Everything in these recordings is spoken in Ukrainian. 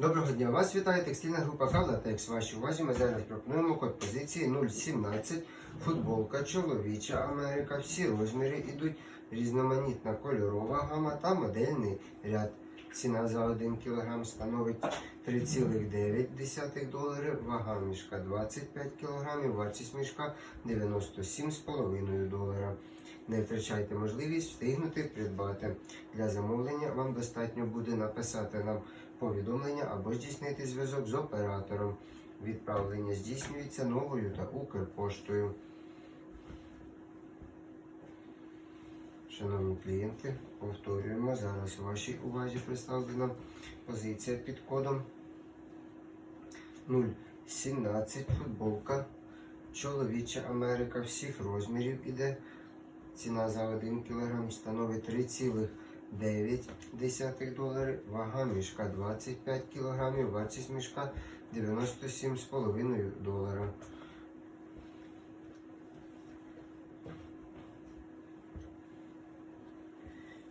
Доброго дня, вас вітає текстильна група Кавлатекс. Вашій увазі ми зараз пропонуємо код позиції 017, футболка, чоловіча Америка. Всі розміри йдуть, різноманітна кольорова гама та модельний ряд. Ціна за 1 кг становить 3,9 доларів, вага мішка 25 кг, вартість мішка 97,5 долара. Не втрачайте можливість встигнути придбати. Для замовлення вам достатньо буде написати нам повідомлення або здійснити зв'язок з оператором. Відправлення здійснюється новою та Укрпоштою. Шановні клієнти, повторюємо, зараз у вашій увазі представлена позиція під кодом 017 футболка. Чоловіча Америка всіх розмірів іде. Ціна за 1 кг становить 3,9 доларів. Вага мішка 25 кг, вартість мішка 97,5 долара.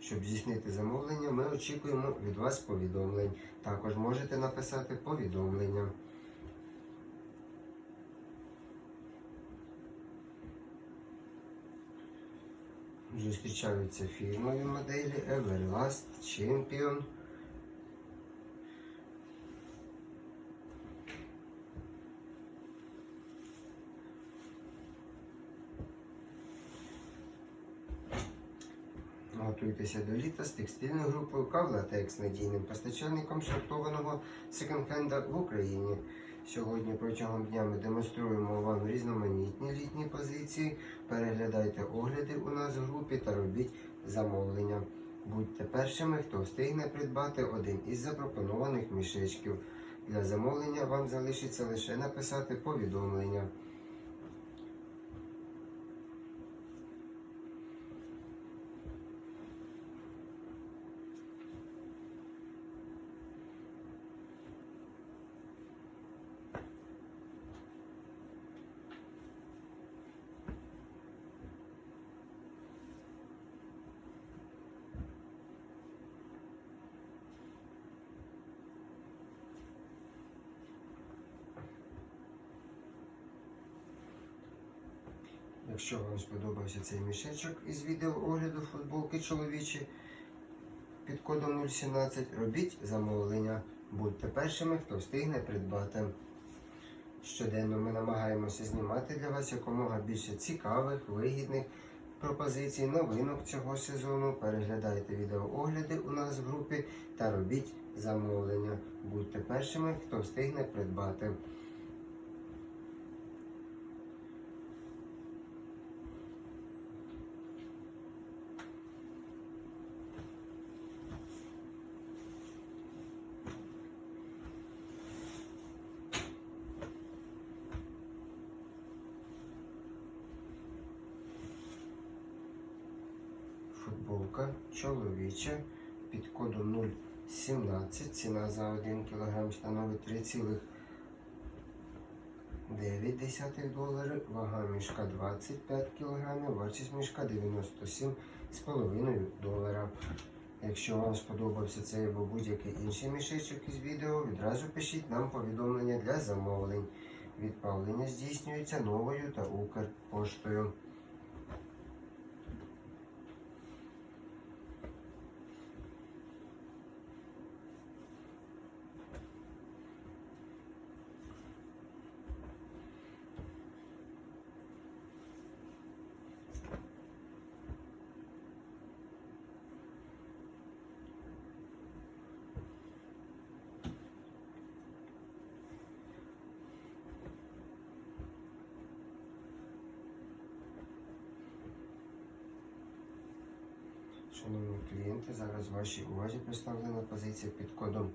Щоб здійснити замовлення, ми очікуємо від вас повідомлень. Також можете написати повідомлення. Зустрічаються фірмові моделі Everlast, Champion. Готуйтеся до літа з текстильною групою Кавлатекс надійним постачальником сортованого секонд-хенда в Україні. Сьогодні протягом дня ми демонструємо вам різноманітні літні позиції. Переглядайте огляди у нас в групі та робіть замовлення. Будьте першими, хто встигне придбати один із запропонованих мішечків. Для замовлення вам залишиться лише написати повідомлення. Якщо вам сподобався цей мішечок із відео огляду футболки чоловічі під кодом 017, робіть замовлення. Будьте першими, хто встигне придбати. Щоденно ми намагаємося знімати для вас якомога більше цікавих, вигідних пропозицій, новинок цього сезону. Переглядайте відеоогляди у нас в групі та робіть замовлення. Будьте першими, хто встигне придбати. Футболка чоловіча під кодом 017. Ціна за 1 кг становить 3,9 доларів. Вага мішка 25 кг, вартість мішка 97,5 долара. Якщо вам сподобався цей або будь-який інший мішечок із відео, відразу пишіть нам повідомлення для замовлень. Відправлення здійснюється новою та Укрпоштою. Шановні клієнти, зараз вашій увазі представлена позиція під кодом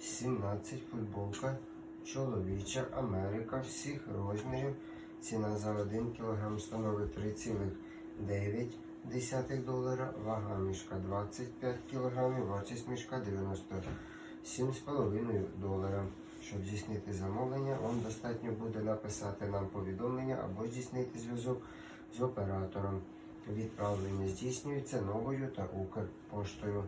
017 футболка чоловіча Америка всіх розмірів. Ціна за 1 кг становить 3,9 долара, вага мішка 25 кг, вартість мішка 97,5 долара. Щоб здійснити замовлення, вам достатньо буде написати нам повідомлення або здійснити зв'язок з оператором. Відправлення здійснюється новою та Укрпоштою.